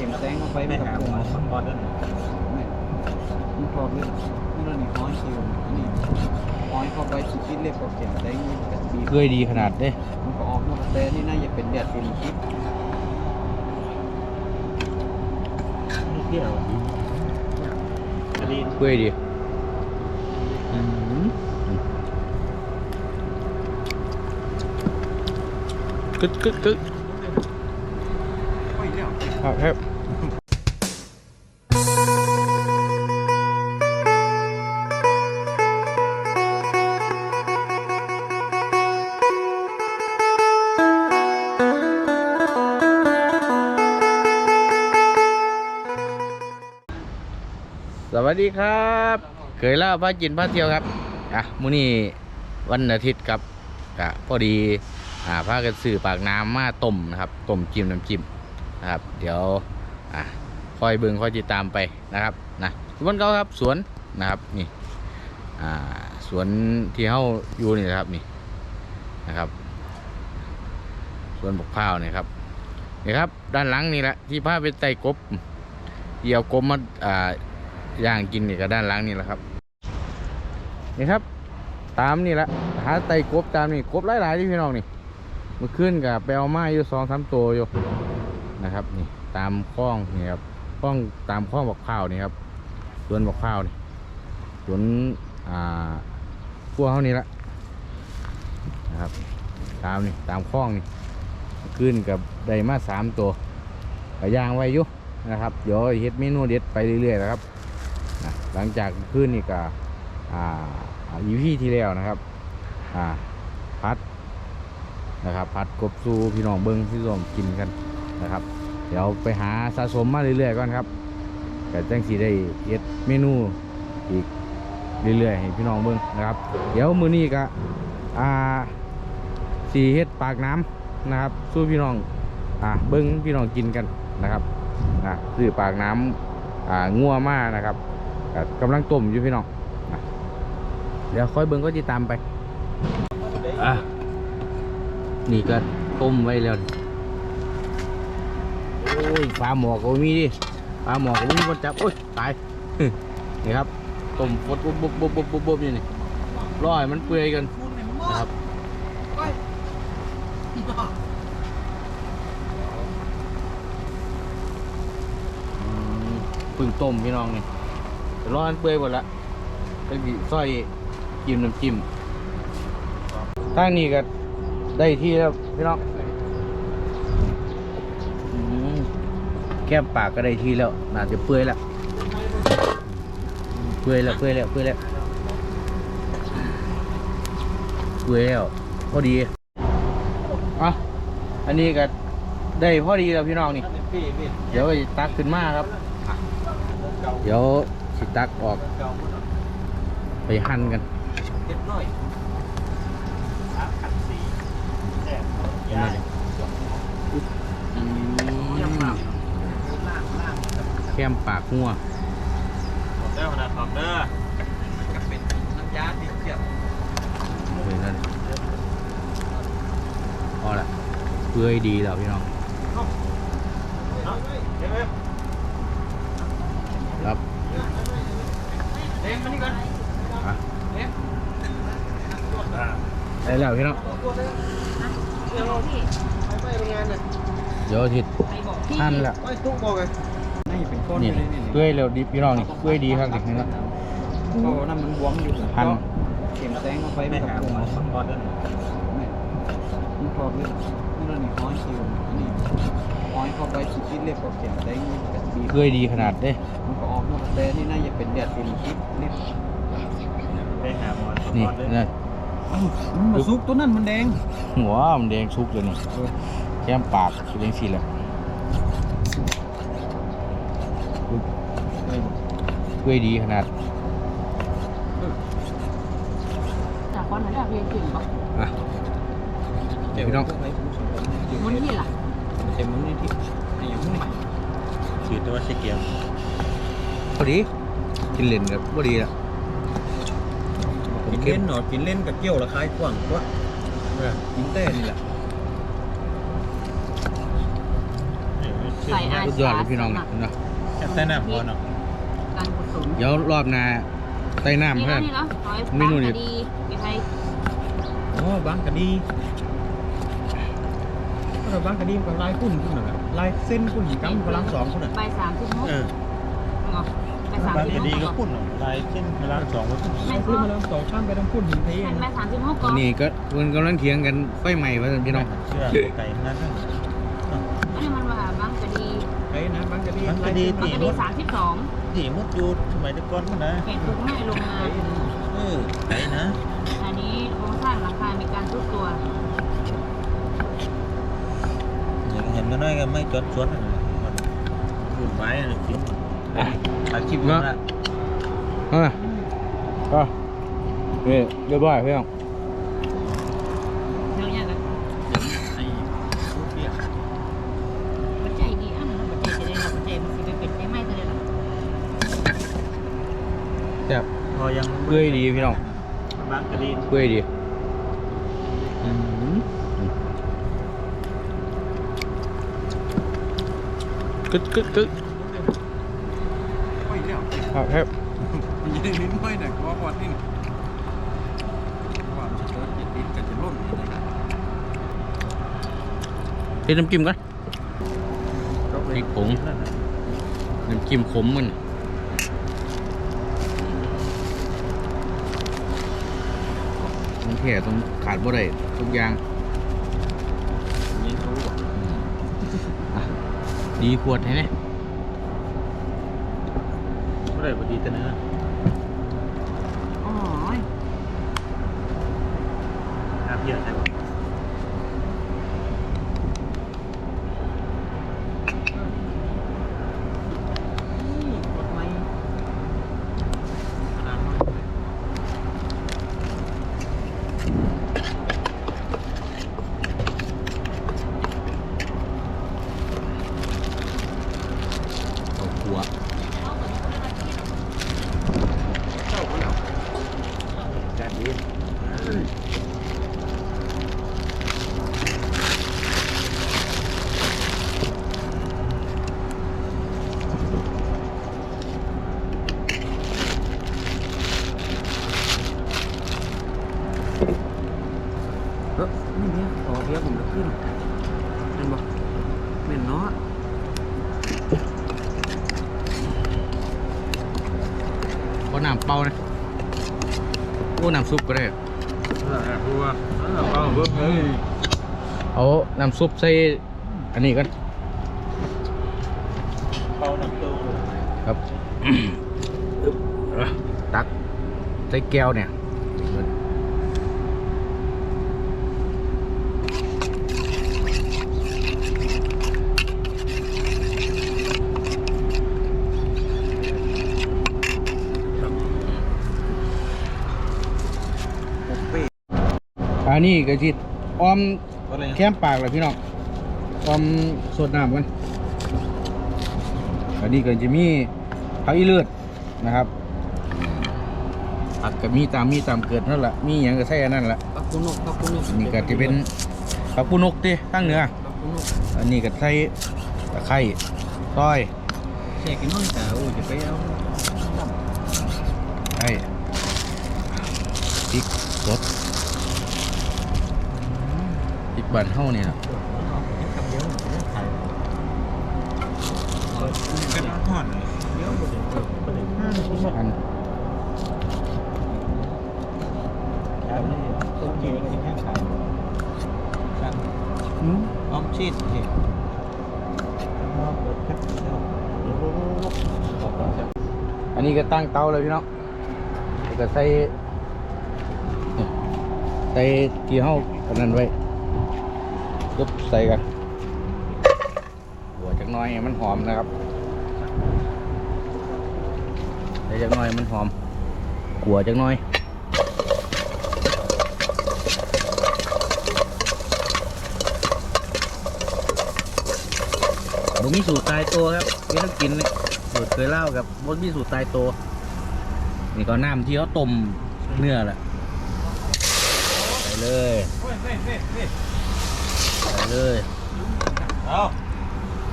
ข็มแซงเข้าไปไม่กับหาเคหรื่มองอสปอร์ตนั่นไม่มันพอเรื่องนี่เราหนีห้อยคิวอันนี้ห้อยเข้าไปสุดที่เรียกว่าเข็มแซงนี่แบบบีบเคยดีขนาดเด้มันก็ออกหมดแต่นี่น่าจะเป็นแดดเป็นคลิปไม่เที่ยวอันนี้เคยดีอืมกึดกึดกึดไม่เลี้ยวครับครับ วัสดีครับเคยเล่าพากินพาเที่ยวครับอะมื้อนี้วันอาทิตย์ครับกะพอดีอ่าพากันซื้อปากน้ำมาต้มนะครับต้มจิ้มน้ำจิ้มนะครับ เดี๋ยวอะคอยเบิ่งคอยติดตามไปนะครับนะสวนเขาครับสวนนะครับนี่อ่าสวนที่เฮาอยู่นี่นะครับนี่นะครับสวนบกพร้าวนี่ครับนี่ครับ ด้านหลังนี่แหละที่พาไปไตกบเดี่ยวกบมาอ่า ย่างกินนี่ก็ด้านล่างนี่แหละครับ นี่ครับ ตามนี่แหละหาไตกบตามนี่กบหลายๆที่พี่น้องนี่มื่อคืนกับไปเอาไม้อยู่สองสามตัวอยู่นะครับนี่ตามคลองนี่ครับคลองตามคลองบักพร้าวนี่ครับสวนบักพร้าวนี่สวนอ่าพวกเขานี่ละนะครับตามนี่ตามคลองนี่เมื่อคืนกับได้มาสามตัวก็ย่างไว้อยู่นะครับ เดี๋ยวเฮ็ดเมนูเด็ดไปเรื่อยๆนะครับ หลังจากขึ้นนี่ก็อ่าอีพีที่แล้วนะครับอ่าพัดนะครับ พัดกบซูพี่น้องเบิ้งพี่น้องกินกันนะครับ เดี๋ยวไปหาสะสมมาเรื่อยๆก่อนครับแต่จังสีได้เอ็ดเมนูอีกเรื่อยๆให้พี่น้องเบิ้งนะครับ เดี๋ยวมือนี้ก็อ่าสีเฮ็ดปากน้ำนะครับสู้พี่น้องอ่าเบิ้งพี่น้องกินกันนะครับนะซื้อปากน้ำอ่างัวมานะครับ กำลังต้มอยู่พี่น้องเดี๋ยวค่อยเบิ้งก็ติดตามไปอะนี่ก็ต้มไว้แล้วโอ้ยปลาหมอกก็มีดิปลาหมอกก็มีคนจับโอ้ยตายนี่ครับต้มปุ๊บปุ๊บปุ๊บปุ๊บปุ๊บปุ๊บปุ๊บนี่นี่รอให้มันเปื่อยกันนะครับพึ่งต้มพี่น้องนี่ ร้อนเปื่อยหมดละตั้งที่ซอยจิ้มน้ำจิ้มทางนี้ก็ได้ที่แล้วพี่น้องแก้มปากก็ได้ที่แล้วน่าจะเปื่อยล้วเปื่อยแล้วเปื่อยแล้วเปื่อยแล้วเปื่อยแล้วพอดีอะอันนี้ก็ได้พอดีแล้วพี่น้องนี่ เดี๋ยวสิตักขึ้นมาครับ เดี๋ยว สิตักออกเก่าหมดไปหั่นกันเก็บน้อยสามพันสี่แซ่บมาเลยแก้มปากงัวขอบเด้อขนาดขอบเด้อก็เป็นน้ำยาติดเทียบเลยนั่นพอละเปื่อยดีแล้วพี่น้อง เอาเดี๋ยวเว้ย รับ เล่น มานี่ก่อนอะอ่าได้แล้วพี่น้องไปโรงงานน่ะเดี๋ยวอาทิตย์หั่นละไปทุกบอกเลยน่าจะเป็นก้อนนี่เลยนี่เปื่อยแล้วดิพี่น้องนี่เปื่อยดีครับนี่นะเพราะว่าน้ำมันบวมอยู่หั่นเข็มแซงเข้าไปไม่กับหาเคหรื่มองอสปอร์ตนั่นไม่มันพอเรื่องนี่เราหนีห้อยคิวอันนี้ห้อย เข้าไปสุดที่เรียกว่าเข็มแซงนี่แบบบีบเคยดีขนาดเด้มันก็ออกหมดแต่นี่น่าจะเป็นแดดเป็นคลิปนี่ไปหาหมอสปนี่อร์ตเลยนะเอ้ามันมาซุกตัวนั้นมันแดงหัวมันแดงชุกเลยนี่แก้มปากแดงสีแล้วเคยดีขนาดจากวันนั้นอะเพียงกลิ่นปะอะเดี๋ยวพี่น้องมันที่ล่ะ เต็มมันนี่ที่ไอ้ยังไม่ชื่อตัวเชเกียวพอดีกินเล่นกับพอดีละกินเล่นหนอกินเล่นกับเกี่ยวละคายกว้างกว่ากินแต่นี่แหละชื่อใส่อา สุดยอดเลยพี่น้องเนี่ยเนาะแค่ใต้น้ำพอเนาะการกุศลเดี๋ยวรอบหน้าใต้น้ำนี่เพื่อแล้วนนี่แล้วร้อยเมนูนี่ปลากระดีไปไทยโอ้บางกะดี ก็บางกะดีกับลายพุ่นพุ่นน่ะลายเส้นพุ่นกำกำลังสองพุ่นน่ะไปสามสิบหกเออเอาไปสามบางสิบหก็กดีก็พุ่นเนาะลายเช่นเวลาสองก็พุ่นไม่พุ่นอมาแล้วสองข้ามไปทั้งพุ่นหนเทียแม่นนไปสามสิบหกก่อนนี่ก็เพิ่นกำลังเถียงกันไฟใหม่ว่าซั่นพี่น้องเชื่อไก่นั่นนั่นอันนี้มันว่าบางกะดีไอ้นะบางกะดีบางกะดีสามสิบสองที่มุดอยู่สมัยแตะก่อนมันนะเห็นทุกแม่ลงมาเออไก่นะ อันนี้โครงสร้างหลังคามีการทุบตัว เห็นก็น้อยก็ไม่จดสวนมันพูดไว้กินอาชีพนั้นละเอะก็นี่เรียบร้อยพี่น้องเรื่องอย่างกันไอ้ผู้เปียกปัจจัยดีอะมันปัจจัยจะได้เราปัจจัยมันสิไปเป็นได้ไหมจะได้หรอ แซ่บ พอยัง เปื่อยดีพี่น้อง บางก็ดี เปื่อยดีอืม กึดกึดกึดไม่แล้วครับครับมันยังลิ้นไม่หน่อยเพราะว่านี่ความจะเกิดติดกันจะล่นเฮ็ดน้ำจิ้มกันพริกผงน้ำจิ้มขมมันมันแค่ต้องขาดบ่ได้ทุกอย่างรู้ว่า อะ ดีขวดให้เนี่ยไม่ได้พอดีแต่เนื้ออ๋อน้ำเยอะใช่ไหม กดไม้ขนาดน้อย เอาขัว เข้ามาแล้ว จานดี เออนี่เนี่ยขอเบียร์ผมจะขึ้นเห็นบ่เม่นเนาะ ก็น้ำเปล่านะ โอ้น้ำซุปก็ได้เออรู้ว่าเออเอาเบิ้งเลยเอาน้ำซุปใส่อันนี้กันเป่าน้ำตู้ครับตักใส่แก้วเนี่ย ผมเป้ อันนี้ก็จิออมอะไรแค้มปากเลยพี่น้องออมสดน้ำกันอันนี้ก็จะมีผักอีเลือดนะครับผักก็มีตามมีตามเกิดนั่นแหละมีอย่างก็ใส่อันนั่นแหละปักกุนกปักกุนกอันนี้ก็จะเป็นผักปูนกติข้างเหนือปักกุนกอันนี้ก็ใส่ตะไคร้ซอยแช่กินน้อยแต่โอ้ยจะไปเอา ไอ้พริกสดพริก บ้านเฮานี่นะคำเดียวไข่เป็นห่อนเยเดียวบ่ได้อันครับต้องกินกินแค่ไข่ครับอืมออมชีสเห็ดอันนี้ก็ตั้งเตาเลยพี่น้องก็ใส่ใส่ที่เฮาอันนั้นไว้ ปุ๊บใส่กันหัวจักน้อยมันหอมนะครับใส่จักน้อยมันหอมขัวจักน้อยบ่มีสูตรตายตัวครับไม่ต้องกินเลยสูตรเคยเล่ากับบ่มีสูตรตายตัวนี่ก็น้ำที่เขาต้มเนื้อแหละใส่เลย เลยเอา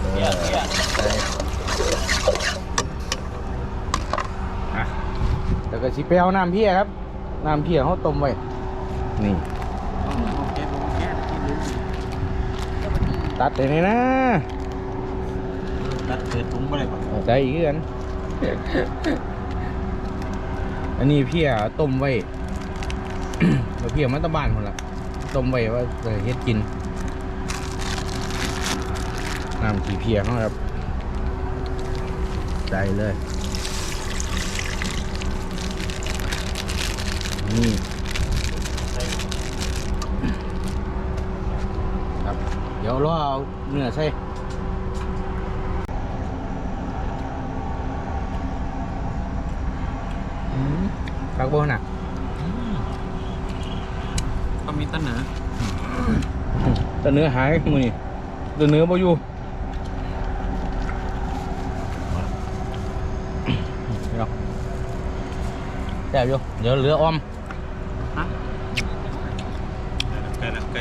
ใส่เยี่ยมเยี่ยมอะแล้วก็ชิไปเอาน้ำเพียครับ น้ำเพียเขาต้มไว้ นี่เอาเอาแก้ผมแก้ที่รู้ดีตัดเลยนี่นะ ตัดเศษถุงไปเลยป่ะเอาใจอีกกันอันนี้เพียต้มไว้เอาเพียมาตะบ้านคนละต้มไว้ว่าจะเฮ็ดกิน น้ำขี้เพียเขาครับใจเลย นี่ครับ เดี๋ยวรอเอาเนื้อใส่อืมปักโบน่ะเขามีต้นเหนือแต่เนื้อหายมือนี่แต่เนื้อบ่อยู่เดี๋ยว แซ่บอยู่เดี๋ยวเหลืออ้อมฮะใกล้ละใก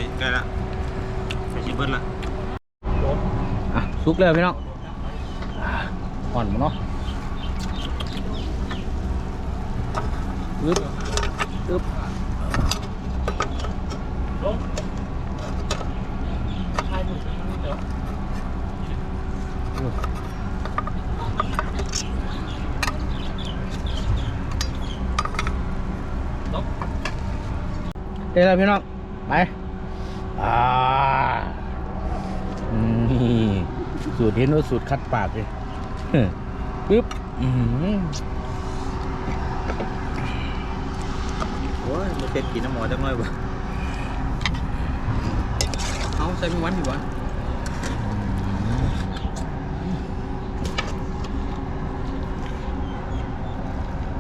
ล้ใกล้ละใกล้ชิบเบิ้ลละอะสุกแล้วพี่น้องอะอ่อนมาเนาะอึ๊บอึ๊บเดี๋ยวพี่น้อง ไป อ่านี่สูตรเห็นว่าสูตรคัดปากเลยปึ๊บอือหือโอ้ยมาเสร็จกินน้ำหมอจังเลยป่ะเอาใส่ไม่วันดีกว่า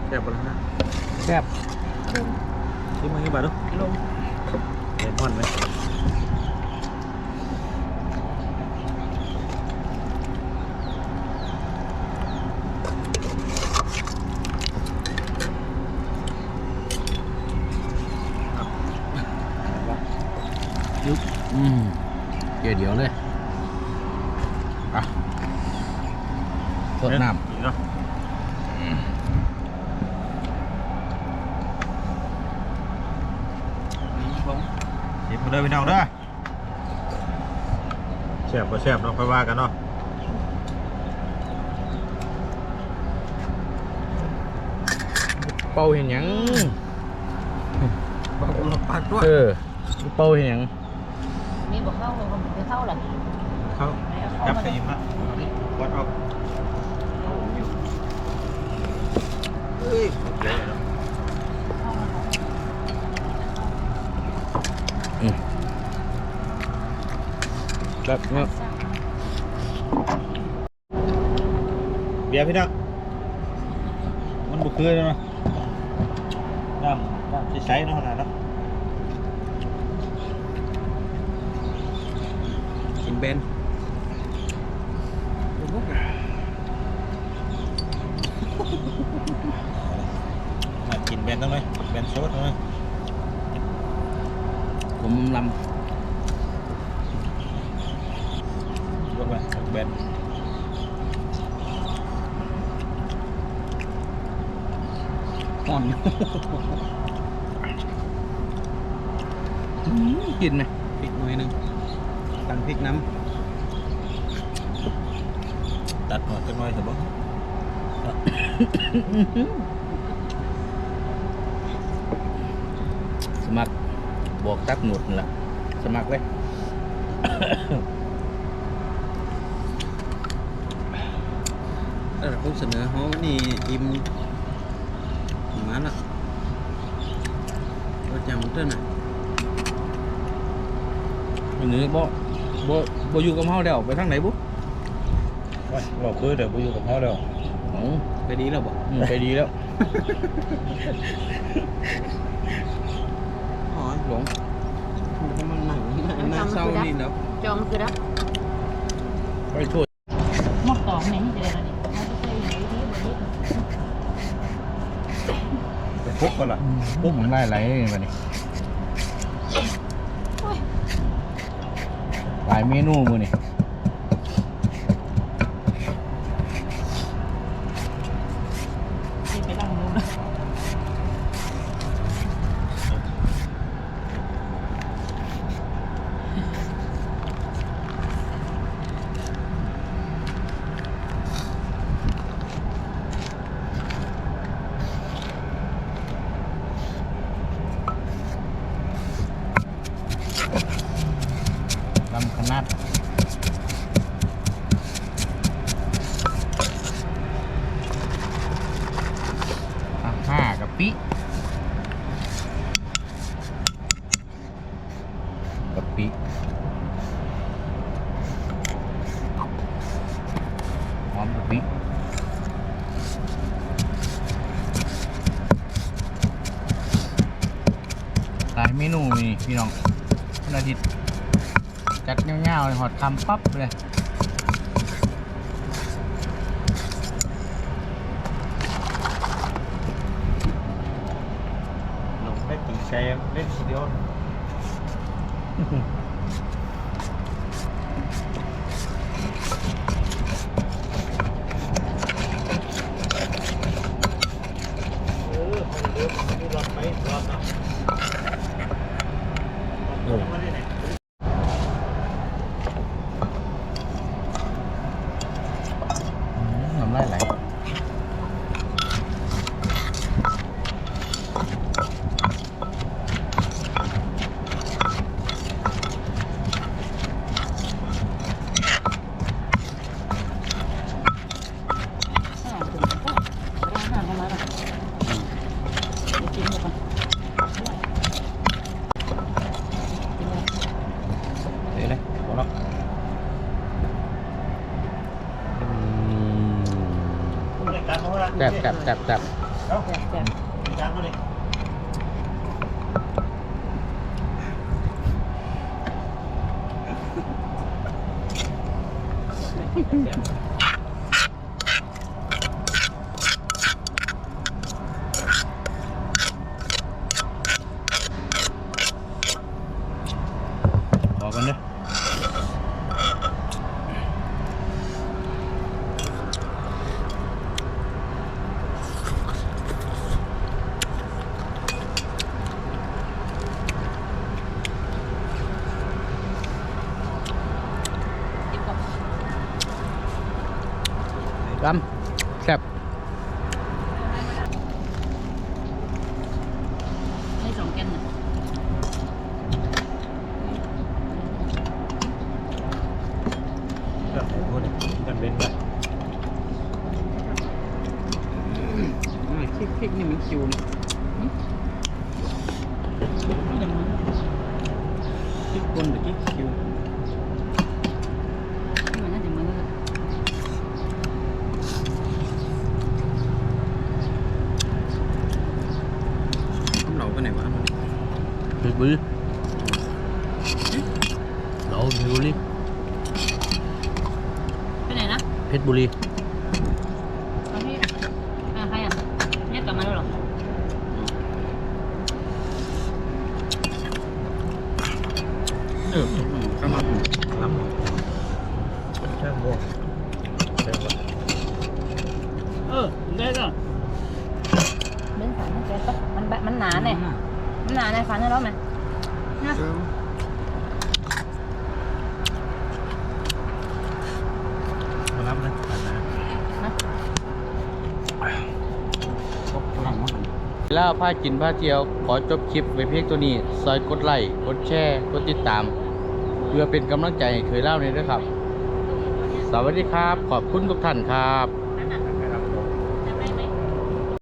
แซ่บปะล่ะนะแซ่บ ชิมมาให้บ้าดู ลง เลมอนไหม ยึบอืมเดี๋ยวเดี๋ยวเลยอะสดน้ นี่เนาะ ลง ชิมมาเลยพี่น้องเด้อ แซ่บก็แซ่บเนาะค่อยว่ากันเนาะำเป่าเห็นหยังบอกหลบปากด้วยเออเป่าเห็นหยังนี่บอกเข้าเขาบอกจะเข้าหรอเขาจับใส่ยิ้มละวัดออกเฮ้ย เลยเนาะ แบบเนี้ยเบียร์พี่น้องมันบุกคือเลยเนาะน้ำน้ำใสๆเนาะขนาดเนาะกินเบนมากินแบนต้องไหมแบนโซดต้องไหมผมลยกไป แบนอ่อนำกินไหมพริกหน่อยหนึงตังพริกน้ตัดหัวจังหน่อยเถอะบ่สมัครบอกตักหนุดนั่นล่ะสมัครเลยำแล้ว เขาเสนอเขานี่อิ่มมาละเราจำเต้นน่ะวันนี้บ่บ่บ่อยู่กับเฮาแล้วไปทางไหนบุว่าบอกคือเดี๋ยวไปอยู่กับเขาแล้วอ๋อไปดีแล้วบอกอืมไปดีแล้วอ๋อหลงมันมันหนังหน้าเศร้านี่เนาะจองคือรับไปช่วยหมดสองไหนจะได้แล้วนี่เขาจะใส่ไหนดีแบบนี้ จะพุ กก็ล่ะปุ๊บมันไล่ไหลเลยบัดนี้หลายเมนูมื้อนี่ ปิกะปิหอมกะปิหลายเมนูนี่ พี่น้องวันอาทิตย์จัดเงาๆเลยหอดคำปั๊บเลยลงได้กี่แชร์เล่นทีเดียวเออคนเดิมมันไม่รอดไปรอดเนาะเออมาได้ไหน อืมน้ำลายไหล อ่าถึงก็ร้านอาหารเข้ามาแล้วไปกินหมดก่อนกินเลย เดี๋ยวเลยพอแล้วอืม รายการของเรา แซ่บแซ่บแซ่บแซ่บเอ้าแซ่บแซ่บรายการมาเลยพอกันเด้อ กินก่อน กำแซ่บ ให้สองแกนนะ แบบพูดกันเป็นแบบ พริกพริกนี่มันคิวนะ นี่อย่างนี้ พริกป่นหรือพริกคิว นี่มันน่าจะมือ น้ำเหลาไปไหนวะ เพชรบุรีเราเพชรบุรี ไปไหนนะ เพชรบุรี ตอนที่อ่าใครอะเนี่ยกลับมาแล้วเหรอ เออข้าวมัน ลำ แซ่บบ่แซ่บบ่เออได้ก็เล่นสารมันแกปะมันแบบมันหนาเนี่ยมันหนาในฟันให้เราไหมนะเออมารับนะผ่านนะนะหลังว่าหันแล้วพากินพาเที่ยว ขอจบคลิปไว้เพียงตัวนี้ ซอยกดไลค์ กดแชร์ กดติดตาม เพื่อเป็นกำลังใจให้เคยเล่าในอยด้วยครับ สวัสดีครับ ขอบคุณทุกท่านครับ